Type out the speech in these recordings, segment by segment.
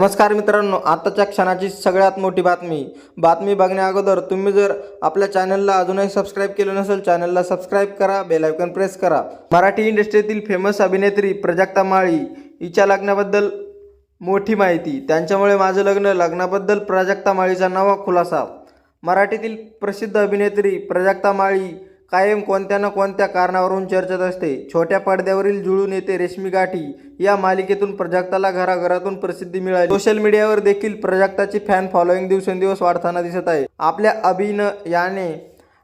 नमस्कार मित्रांनो आत्ताच्या क्षणाची सगळ्यात मोठी बातमी. बातमी बघण्या अगोदर तुम्ही जर आपल्या चॅनलला अजूनही सबस्क्राईब केलं नसेल चॅनलला सबस्क्राईब करा बेल आयकॉन प्रेस करा. मराठी इंडस्ट्रीतील फेमस अभिनेत्री प्रजक्ता माळी हिच्या लग्नाबद्दल मोठी माहिती. त्यांच्यामुळे माझं लग्न लग्नाबद्दल प्राजक्ता माळीचा नवा खुलासा. मराठीतील प्रसिद्ध अभिनेत्री प्रजक्ता माळी कायम कोणत्या ना कोणत्या कारणावरून चर्चेत असते. छोट्या पडद्यावरील जुळून येते रेशमी गाठी या मालिकेतून प्रजाक्ताला घराघरातून प्रसिद्धी मिळाली. सोशल मीडियावर देखील प्रजाक्ताची फॅन फॉलोईंग दिवसेंदिवस वाढताना दिसत आहे. आपल्या अभिनयाने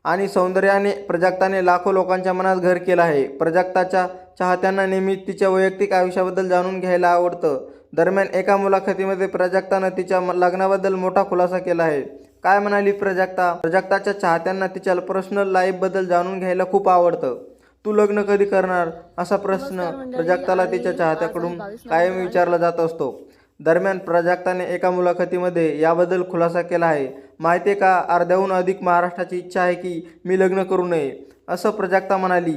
आणि सौंदर्याने प्रजाक्ताने लाखो लोकांच्या मनात घर केलं आहे. प्रजाक्ताच्या चाहत्यांना नेहमी तिच्या वैयक्तिक आयुष्याबद्दल जाणून घ्यायला आवडतं. दरम्यान एका मुलाखतीमध्ये प्रजाक्तानं तिच्या लग्नाबद्दल मोठा खुलासा केला आहे. काय म्हणाली प्राजक्ता? प्राजक्ताच्या चाहत्यांना तिच्या पर्सनल लाईफबद्दल जाणून घ्यायला खूप आवडतं. तू लग्न कधी करणार? असा प्रश्न प्राजक्ताला तिच्या चाहत्याकडून कायम विचारला जात असतो. दरम्यान प्राजक्ताने एका मुलाखतीमध्ये याबद्दल खुलासा केला आहे. माहिती आहे का? अर्ध्याहून अधिक महाराष्ट्राची इच्छा आहे की मी लग्न करू नये. असं प्राजक्ता म्हणाली.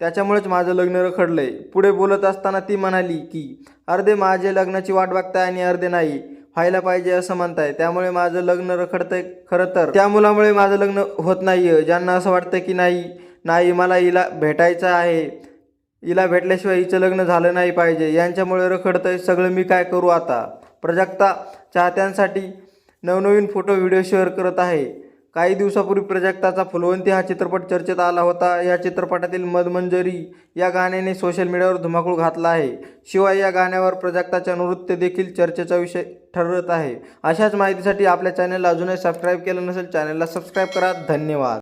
त्याच्यामुळेच माझं लग्न रखडलंय. पुढे बोलत असताना ती म्हणाली की अर्धे माझे लग्नाची वाट बघताय आणि अर्धे नाही. व्हायला पाहिजे असं म्हणताय. त्यामुळे माझं लग्न रखडतंय खरं तर. त्या मुलामुळे माझं लग्न होत नाही आहे ज्यांना असं वाटतं की नाही नाही मला हिला भेटायचं आहे. हिला भेटल्याशिवाय हिचं लग्न झालं नाही पाहिजे. यांच्यामुळे रखडतंय सगळं मी काय करू आता? प्रजक्ता चाहत्यांसाठी नवनवीन फोटो व्हिडिओ शेअर करत आहे. काही दिवसापूर्वी प्रजक्ताचा फुलवंती हा चित्रपट चर्चेत आला होता. या चित्रपटातील मदमंजरी या गाण्याने सोशल मीडियावर धुमाकूळ घातला आहे. शिवाय या गाण्यावर प्रजक्ताच्या नृत्य देखील चर्चेचा विषय ठरत आहे. अशाच माहितीसाठी आपल्या चॅनलला अजूनही सबस्क्राईब केलं नसेल चॅनलला सबस्क्राईब करा. धन्यवाद.